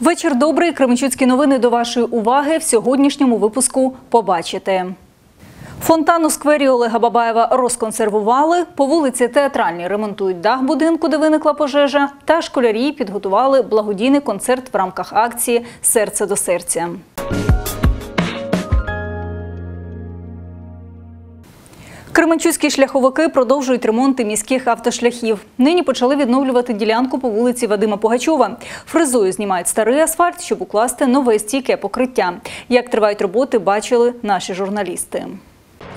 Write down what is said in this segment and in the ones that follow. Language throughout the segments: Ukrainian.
Вечір добрий. Кременчуцькі новини до вашої уваги в сьогоднішньому випуску побачите. Фонтан у сквері Олега Бабаєва розконсервували. По вулиці Театральній ремонтують дах будинку, де виникла пожежа. Та школярі підготували благодійний концерт в рамках акції Серце до серця. Кременчуцькі шляховики продовжують ремонти міських автошляхів. Нині почали відновлювати ділянку по вулиці Вадима Погачова. Фрезою знімають старий асфальт, щоб укласти нове стійке покриття. Як тривають роботи, бачили наші журналісти.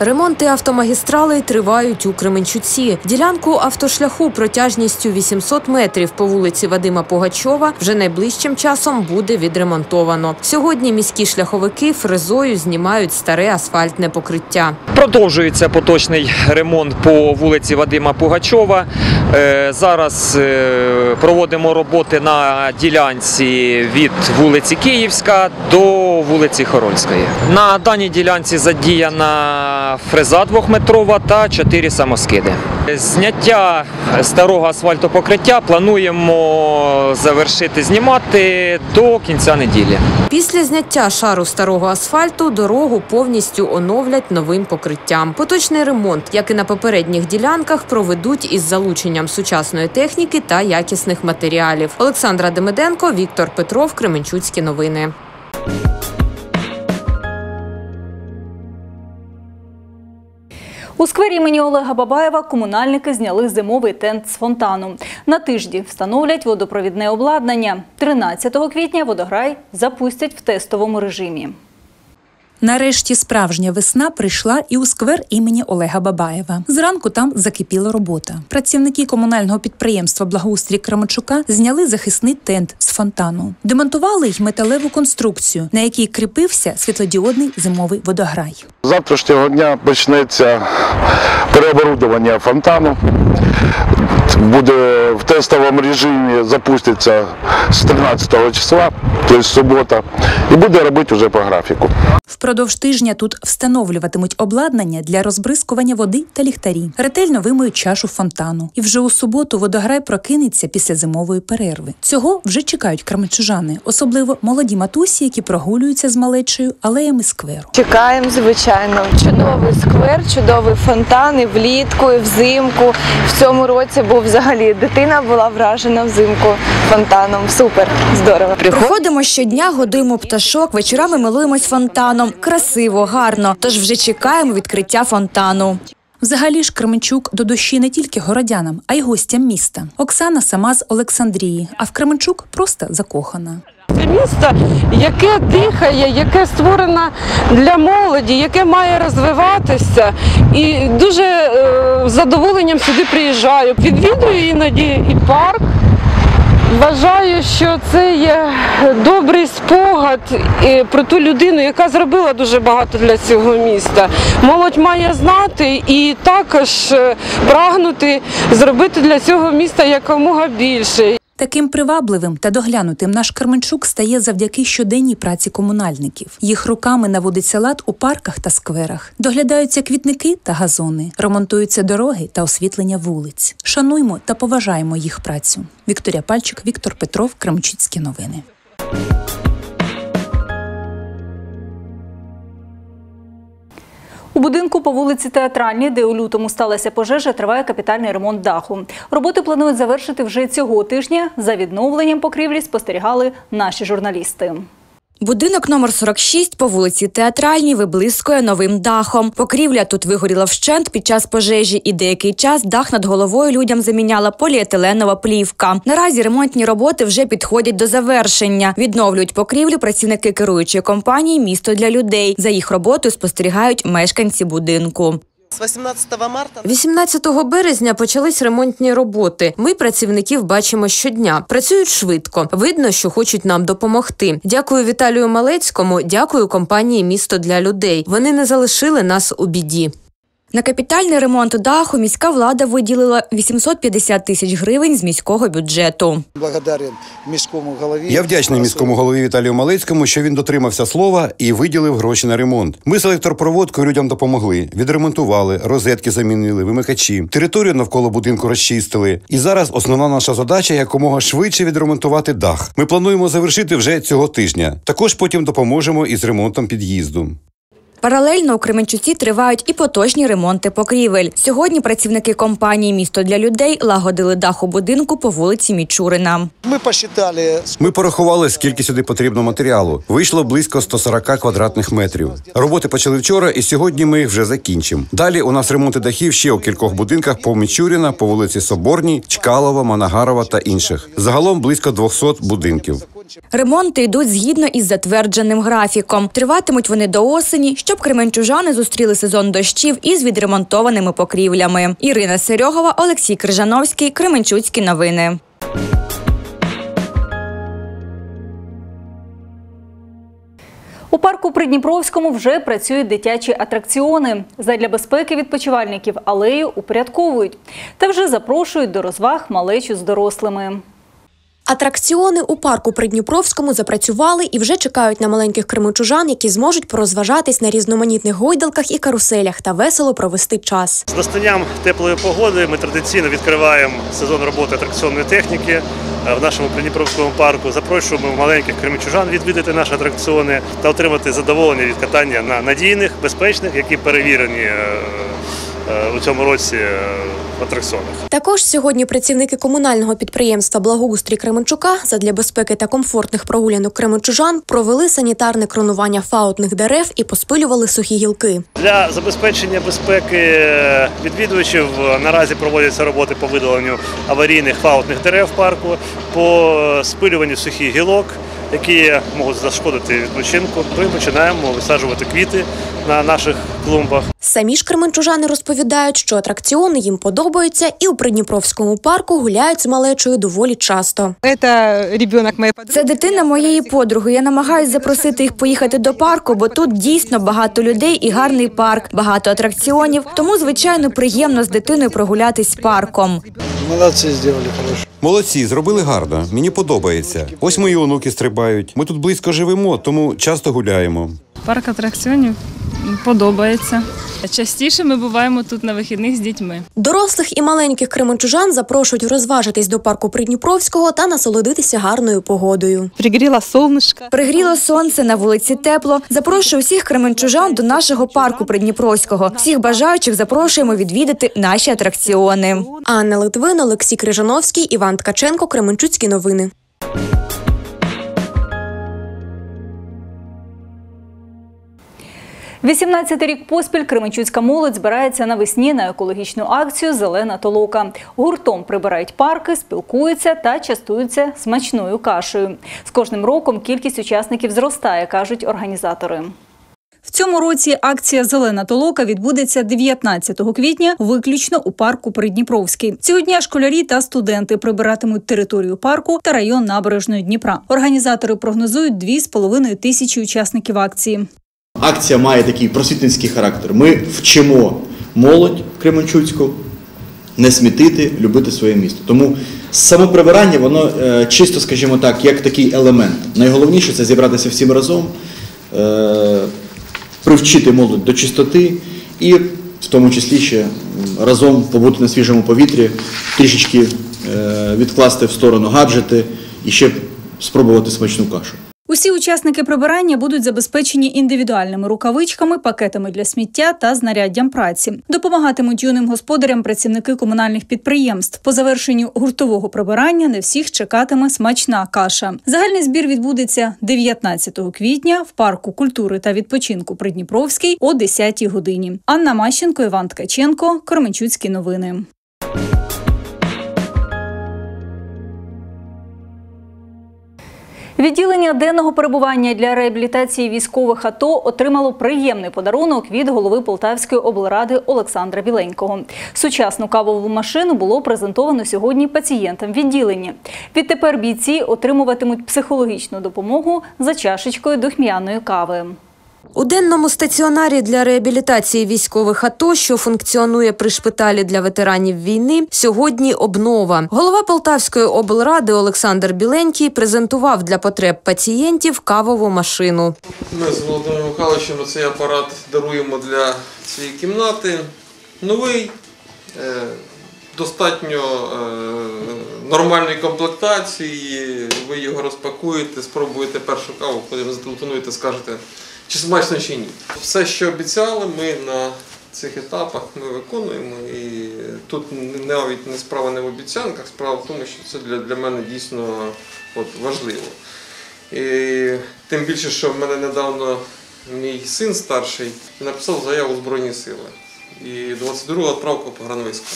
Ремонти автомагістралей тривають у Кременчуці. Ділянку автошляху протяжністю 800 метрів по вулиці Вадима Пугачова вже найближчим часом буде відремонтовано. Сьогодні міські шляховики фрезою знімають старе асфальтне покриття. Продовжується поточний ремонт по вулиці Вадима Пугачова. Е, Зараз е, проводимо роботи на ділянці від вулиці Київська до вулиці Хорольської. На даній ділянці задіяна фреза двохметрова та чотири самоскиди. Зняття старого асфальтопокриття плануємо завершити знімати до кінця неділі. Після зняття шару старого асфальту дорогу повністю оновлять новим покриттям. Поточний ремонт, як і на попередніх ділянках, проведуть із залученням сучасної техніки та якісних матеріалів. Олександра Демиденко, Віктор Петров, Кременчуцькі новини. У сквері імені Олега Бабаєва комунальники зняли зимовий тент з фонтану. На тижді встановлять водопровідне обладнання. 13 квітня водограй запустять в тестовому режимі. Нарешті справжня весна прийшла і у сквер імені Олега Бабаєва. Зранку там закипіла робота. Працівники комунального підприємства Благоустрій Крамачука зняли захисний тент з фонтану, демонтували й металеву конструкцію, на якій кріпився світлодіодний зимовий водограй. Завтрашнього дня почнеться переоборудування фонтану. Буде в тестовому режимі запуститься з 13 числа, тобто субота, і буде робити вже по графіку. Впродовж тижня тут встановлюватимуть обладнання для розбризкування води та ліхтарі. Ретельно вимиють чашу фонтану. І вже у суботу водограй прокинеться після зимової перерви. Цього вже чекають крамичужани, особливо молоді матусі, які прогулюються з малечею алеями скверу. Чекаємо, звичайно. Чудовий сквер, чудовий фонтан і влітку, і взимку. В цьому році був взагалі дитина була вражена взимку фонтаном. Супер, здорово. Приходимо щодня, годуємо пташок, вечорами милуємось фонтаном. Красиво, гарно. Тож вже чекаємо відкриття фонтану. Взагалі ж Кременчук до душі не тільки городянам, а й гостям міста. Оксана сама з Олександрії, а в Кременчук просто закохана. Це місто, яке дихає, яке створено для молоді, яке має розвиватися. І дуже е, з задоволенням сюди приїжджаю. Відвідую іноді і парк. Вважаю, що це є добрий спогад е, про ту людину, яка зробила дуже багато для цього міста. Молодь має знати і також е, прагнути зробити для цього міста якомога більше. Таким привабливим та доглянутим наш Карменчук стає завдяки щоденній праці комунальників. Їх руками наводиться лад у парках та скверах, доглядаються квітники та газони, ремонтуються дороги та освітлення вулиць. Шануймо та поважаємо їх працю. Вікторія Пальчик, Віктор Петров, Кремчицькі новини. У будинку по вулиці Театральній, де у лютому сталася пожежа, триває капітальний ремонт даху. Роботи планують завершити вже цього тижня. За відновленням покрівлі спостерігали наші журналісти. Будинок номер 46 по вулиці Театральній виблискує новим дахом. Покрівля тут вигоріла вщент під час пожежі, і деякий час дах над головою людям заміняла поліетиленова плівка. Наразі ремонтні роботи вже підходять до завершення. Відновлюють покрівлю працівники керуючої компанії Місто для людей. За їх роботою спостерігають мешканці будинку. С 18 марта 18 березня почались ремонтні роботи. Ми працівників бачимо щодня. Працюють швидко. Видно, що хочуть нам допомогти. Дякую Віталію Малецькому. Дякую компанії Місто для людей. Вони не залишили нас у біді. На капітальний ремонт даху міська влада виділила 850 тисяч гривень з міського бюджету. Міському голові. Я вдячний міському голові Віталію Малецькому, що він дотримався слова і виділив гроші на ремонт. Ми з електропроводкою людям допомогли, відремонтували, розетки замінили, вимикачі, територію навколо будинку розчистили. І зараз основна наша задача якомога швидше відремонтувати дах. Ми плануємо завершити вже цього тижня. Також потім допоможемо із ремонтом під'їзду. Паралельно у Кременчуці тривають і поточні ремонти покрівель. Сьогодні працівники компанії Місто для людей лагодили дах у будинку по вулиці Мічурина. Ми посчитали, Ми порахували, скільки сюди потрібно матеріалу. Вийшло близько 140 квадратних метрів. Роботи почали вчора, і сьогодні ми їх вже закінчимо. Далі у нас ремонти дахів ще у кількох будинках по Мічуріна, по вулиці Соборній, Чкалова, Манагарова та інших. Загалом близько 200 будинків. Ремонти йдуть згідно із затвердженим графіком. Триватимуть вони до осені, щоб кременчужани зустріли сезон дощів із відремонтованими покрівлями. Ірина Серьогова, Олексій Крижановський, Кременчуцькі новини. У парку Придніпровському вже працюють дитячі атракціони. Задля безпеки відпочивальників алею упорядковують та вже запрошують до розваг малечу з дорослими. Атракціони у парку Придніпровському запрацювали і вже чекають на маленьких кримичужан, які зможуть порозважатись на різноманітних гойдалках і каруселях та весело провести час. З настанням теплої погоди ми традиційно відкриваємо сезон роботи атракціонної техніки е, в нашому Придніпровському парку. Запрошуємо маленьких кримчужан відвідати наші атракціони та отримати задоволення від катання на надійних, безпечних, які перевірені е, у цьому році е, атракціонах. Також сьогодні працівники комунального підприємства Благоустрій Кременчука задля безпеки та комфортних прогулянок кременчужан провели санітарне кронування фаутних дерев і поспилювали сухі гілки. Для забезпечення безпеки е, відвідувачів е, наразі проводяться роботи по видаленню аварійних фаутних дерев парку, по спилюванню сухих гілок, які можуть зашкодити відпочинку. Ми починаємо висаджувати квіти на наших клумбах. Самі ж кременчужани розповідають, що атракціони їм подобаються, і у Придніпровському парку гуляють з малечою доволі часто. Це дитина моєї подруги. Я намагаюся запросити їх поїхати до парку, бо тут дійсно багато людей і гарний парк, багато атракціонів. Тому, звичайно, приємно з дитиною прогулятись парком. молодці, зробили хорошо. Молодці, зробили гарно. Мені подобається. Ось мої онуки стрибають. Ми тут близько живемо, тому часто гуляємо. Парк атракціонів подобається. Частіше ми буваємо тут на вихідних з дітьми. Дорослих і маленьких кременчужан запрошують розважитись до парку Придніпровського та насолодитися гарною погодою. Пригріла сонечко. Пригріло сонце на вулиці тепло. Запрошую всіх кременчужан до нашого парку Придніпровського. Всіх бажаючих запрошуємо відвідати наші атракціони. Анна Литвин, Олексій Крижановський, Іван Ткаченко, Кременчуцькі новини. – 18 рік поспіль Кременчуцька молодь збирається навесні на екологічну акцію Зелена толока. Гуртом прибирають парки, спілкуються та частуються смачною кашею. З кожним роком кількість учасників зростає, кажуть організатори. В цьому році акція Зелена толока відбудеться 19 квітня виключно у парку Придніпровський. Цього дня школярі та студенти прибиратимуть територію парку та район набережної Дніпра. Організатори прогнозують 2,5 тисячі учасників акції. Акція має такий просвітницький характер. Ми вчимо молодь Кременчуцьку не смітити, любити своє місто. Тому самоприбирання, воно е, чисто, скажімо так, як такий елемент. Найголовніше це зібратися всім разом, е, привчити молодь до чистоти і в тому числі ще разом побути на свіжому повітрі, трішечки е, відкласти в сторону гаджети і ще спробувати смачну кашу. Усі учасники прибирання будуть забезпечені індивідуальними рукавичками, пакетами для сміття та знаряддям праці. Допомагатимуть юним господарям працівники комунальних підприємств. По завершенню гуртового прибирання не всіх чекатиме смачна каша. Загальний збір відбудеться 19 квітня в парку культури та відпочинку Придніпровський о 10 годині. Анна Мащенко, Іван Ткаченко, Кременчуцькі новини. Відділення денного перебування для реабілітації військових АТО отримало приємний подарунок від голови Полтавської облради Олександра Біленького. Сучасну кавову машину було презентовано сьогодні пацієнтам відділення. Відтепер бійці отримуватимуть психологічну допомогу за чашечкою духмяної кави. У денному стаціонарі для реабілітації військових АТО, що функціонує при шпиталі для ветеранів війни, сьогодні обнова. Голова Полтавської облради Олександр Біленький презентував для потреб пацієнтів кавову машину. Ми з Володимиром Михайловичем цей апарат даруємо для цієї кімнати. Новий, е, достатньо е, нормальної комплектації. Ви його розпакуєте, спробуєте першу каву, потім зателефонуєте, скажете, чи смачно чи ні. Все, що обіцяли, ми на цих етапах ми виконуємо. І тут навіть не справа не в обіцянках, справа в тому, що це для, для мене дійсно от, важливо. І тим більше, що в мене недавно мій син старший написав заяву Збройні Сили. І 22 відправка по гранвиску.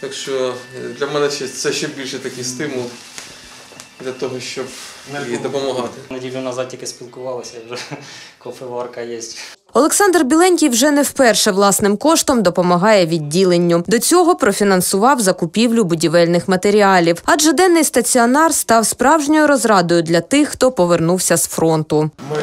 Так що для мене це ще більше такий стимул для того, щоб їй допомагати. Неділю назад тільки спілкувалися, вже кофеварка є. Олександр Біленький вже не вперше власним коштом допомагає відділенню. До цього профінансував закупівлю будівельних матеріалів, адже денний стаціонар став справжньою розрадою для тих, хто повернувся з фронту. Ми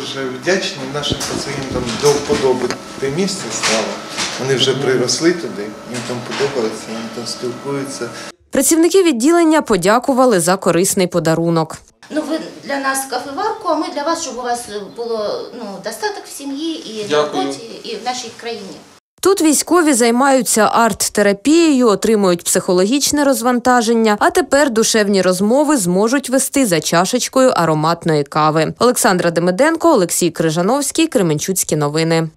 дуже вдячні нашим пацієнтам до вподоби те місце стало. Вони вже приросли туди, їм там подобається, їм там спілкуються. Працівники відділення подякували за корисний подарунок. Ну, ви для нас кафеварку, а ми для вас, щоб у вас було ну, достаток в сім'ї і в роботі, і в нашій країні. Тут військові займаються арт-терапією, отримують психологічне розвантаження, а тепер душевні розмови зможуть вести за чашечкою ароматної кави. Олександра Демиденко, Олексій Крижановський, Кременчуцькі новини.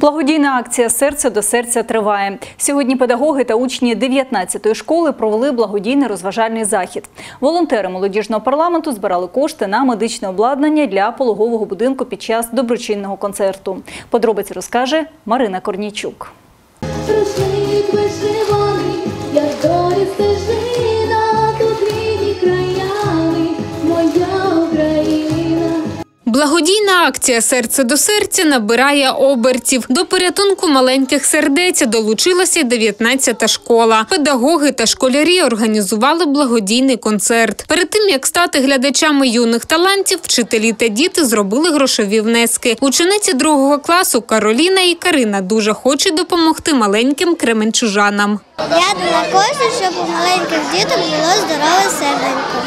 Благодійна акція Серце до серця триває. Сьогодні педагоги та учні 19-ї школи провели благодійний розважальний захід. Волонтери молодіжного парламенту збирали кошти на медичне обладнання для пологового будинку під час доброчинного концерту. Подробиці розкаже Марина Корнійчук. Рушник вишиваний, як долі стежина, Благодійна акція Серце до серця набирає обертів. До порятунку маленьких сердець долучилася й 19-та школа. Педагоги та школярі організували благодійний концерт. Перед тим як стати глядачами юних талантів, вчителі та діти зробили грошові внески. Учениці другого класу Кароліна і Карина дуже хочуть допомогти маленьким кременчужанам. Я кожного, щоб у маленьких діток було здорове серденько.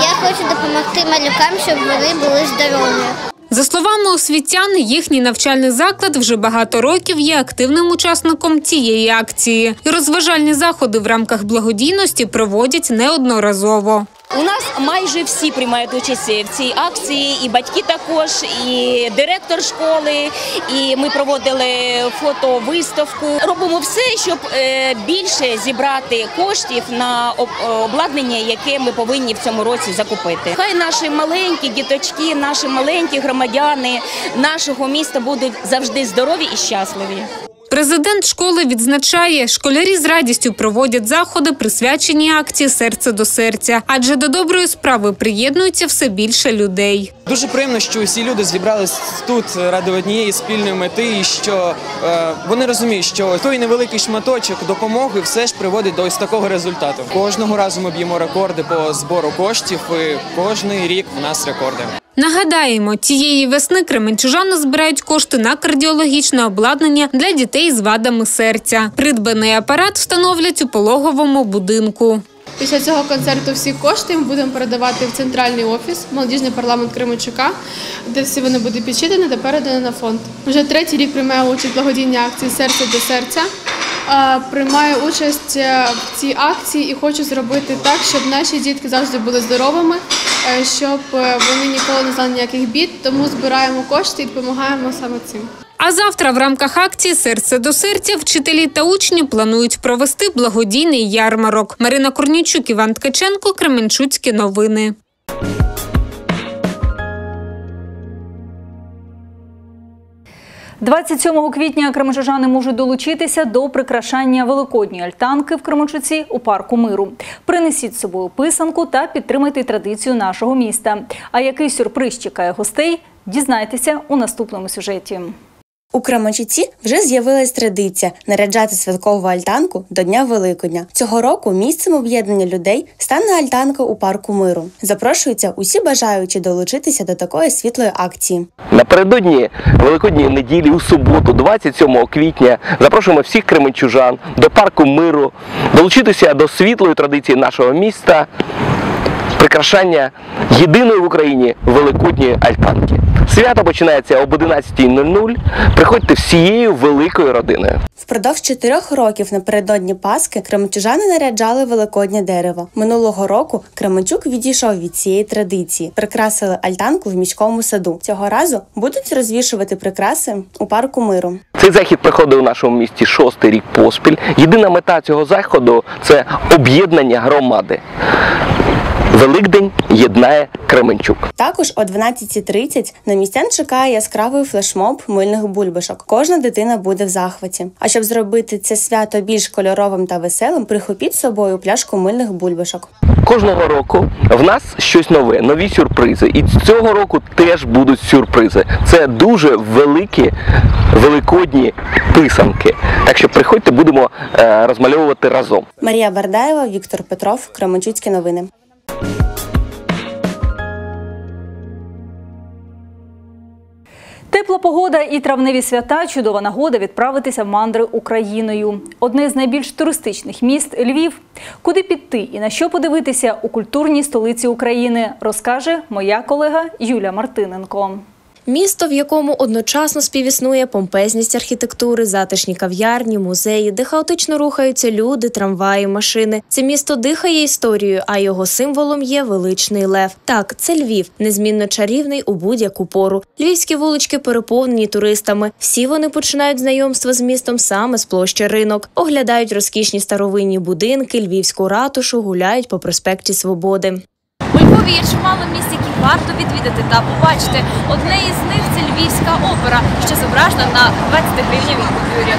Я хочу допомогти малюкам, щоб вони були здорові. За словами освітян, їхній навчальний заклад вже багато років є активним учасником цієї акції. І розважальні заходи в рамках благодійності проводять неодноразово. У нас майже всі приймають участь в цій акції, і батьки також, і директор школи. І ми проводили фотовиставку. Робимо все, щоб е, більше зібрати коштів на обладнання, яке ми повинні в цьому році закупити. Хай наші маленькі діточки, наші маленькі громадяни нашого міста будуть завжди здорові і щасливі. Президент школи відзначає, школярі з радістю проводять заходи, присвячені акції Серце до серця, адже до доброї справи приєднується все більше людей. Дуже приємно, що усі люди зібрались тут ради однієї спільної мети, і що е, вони розуміють, що той невеликий шматочок допомоги все ж приводить до ось такого результату. Кожного разу ми б'ємо рекорди по збору коштів. і Кожний рік в нас рекорди. Нагадаємо, цієї весни кременчужани збирають кошти на кардіологічне обладнання для дітей з вадами серця. Придбаний апарат встановлять у пологовому будинку. Після цього концерту всі кошти ми будемо передавати в центральний офіс, молодіжний парламент Кременчука, де всі вони будуть підсчитані та передані на фонд. Вже третій рік приймаю участь в благодійній акції Серце до серця. Е, Приймаю участь е, в цій акції і хочу зробити так, щоб наші дітки завжди були здоровими, е, щоб вони ніколи не знали ніяких бід. Тому збираємо кошти і допомагаємо саме цим. А завтра в рамках акції Серце до серця вчителі та учні планують провести благодійний ярмарок. Марина Корнічук, Іван Ткаченко, Кременчуцькі новини. – 27 квітня кременчужани можуть долучитися до прикрашання великодньої альтанки в Кременчуці у парку миру. Принесіть з собою писанку та підтримайте традицію нашого міста. А який сюрприз чекає гостей? Дізнайтеся у наступному сюжеті. У Кременчуці вже з'явилась традиція наряджати святкову альтанку до Дня Великодня. Цього року місцем об'єднання людей стане альтанка у парку миру. Запрошуються усі бажаючі долучитися до такої світлої акції. Напередодні Великодньої неділі у суботу, 27 квітня, запрошуємо всіх кременчужан до парку миру долучитися до світлої традиції нашого міста, прикрашання єдиної в Україні великодньої альтанки. Свято починається об 11.00. Приходьте всією великою родиною. Впродовж чотирьох років напередодні Пасхи кременчужани наряджали великоднє дерево. Минулого року Кременчук відійшов від цієї традиції. Прикрасили альтанку в міському саду. Цього разу будуть розвішувати прикраси у парку миру. Цей захід проходить у нашому місті шостий рік поспіль. Єдина мета цього заходу це об'єднання громади. Великдень єднає Кременчук. Також о 12.30 на містян чекає яскравий флешмоб мильних бульбашок. Кожна дитина буде в захваті. А щоб зробити це свято більш кольоровим та веселим, прихопіть з собою пляшку мильних бульбашок. Кожного року в нас щось нове, нові сюрпризи. І цього року теж будуть сюрпризи. Це дуже великі великодні писанки. Так що приходьте, будемо е, розмальовувати разом. Марія Бардаєва, Віктор Петров, Кременчуцькі новини. Тепла погода і травневі свята чудова нагода відправитися в мандри Україною. Одне з найбільш туристичних міст Львів. Куди піти і на що подивитися у культурній столиці України, розкаже моя колега Юля Мартиненко. Місто, в якому одночасно співіснує помпезність архітектури, затишні кав'ярні, музеї, де хаотично рухаються люди, трамваї, машини. Це місто дихає історією, а його символом є величний лев. Так, це Львів, незмінно чарівний у будь-яку пору. Львівські вулички переповнені туристами. Всі вони починають знайомство з містом саме з площі ринок, оглядають розкішні старовинні будинки, львівську ратушу, гуляють по проспекті Свободи. Львові є чимало місць, які варто відвідати та побачити. Одне із них Львівська опера, що зображена на 20 гривневій купюрі.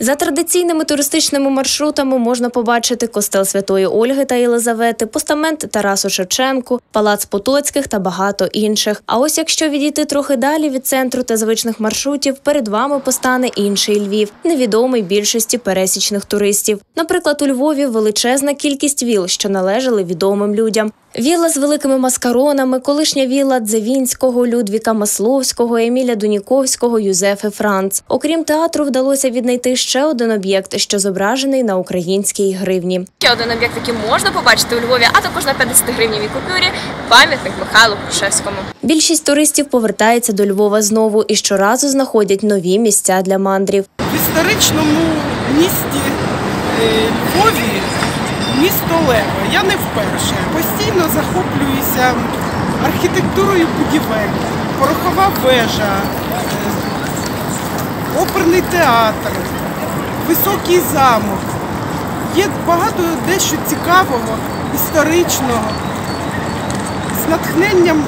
За традиційними туристичними маршрутами можна побачити костел Святої Ольги та Єлизавети, постамент Тарасу Шевченку, палац Потоцьких та багато інших. А ось якщо відійти трохи далі від центру та звичних маршрутів, перед вами постане інший Львів, невідомий більшості пересічних туристів. Наприклад, у Львові величезна кількість віл, що належали відомим людям. Вілла з великими маскаронами, колишня вілла Дзевінського, Людвіка Масловського, Еміля Дуніковського, Юзефи Франц. Окрім театру, вдалося віднайти ще один об'єкт, що зображений на українській гривні. Ще один об'єкт, який можна побачити у Львові, а також на 50 гривневій купюрі пам'ятник Михайлу Крушевському. Більшість туристів повертається до Львова знову і щоразу знаходять нові місця для мандрів. В історичному місті е, Львові місто Лева. Я не вперше. Постійно захоплююся архітектурою будівель, порохова вежа, е, оперний театр, високий замок. Є багато дещо цікавого, історичного. З натхненням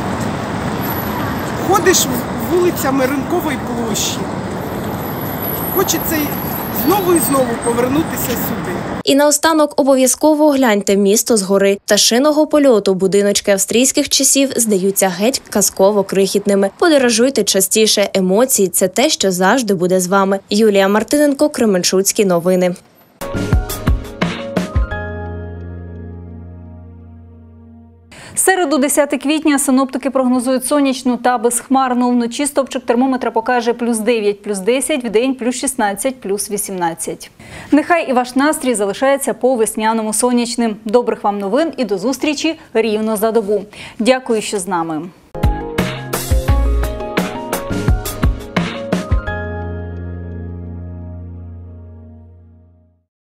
ходиш вулицями ринкової площі. Хочеться знову і знову повернутися сюди. І наостанок обов'язково огляньте місто згори. Пташиного польоту будиночки австрійських часів здаються геть казково крихітними. Подорожуйте частіше. Емоції це те, що завжди буде з вами. Юлія Мартиненко, Кременчуцькі новини. Середу 10 квітня синоптики прогнозують сонячну та безхмарну. Вночі стопчик термометра покаже плюс 9, плюс 10, в день плюс 16, плюс 18. Нехай і ваш настрій залишається по весняному сонячним. Добрих вам новин і до зустрічі рівно за добу. Дякую, що з нами.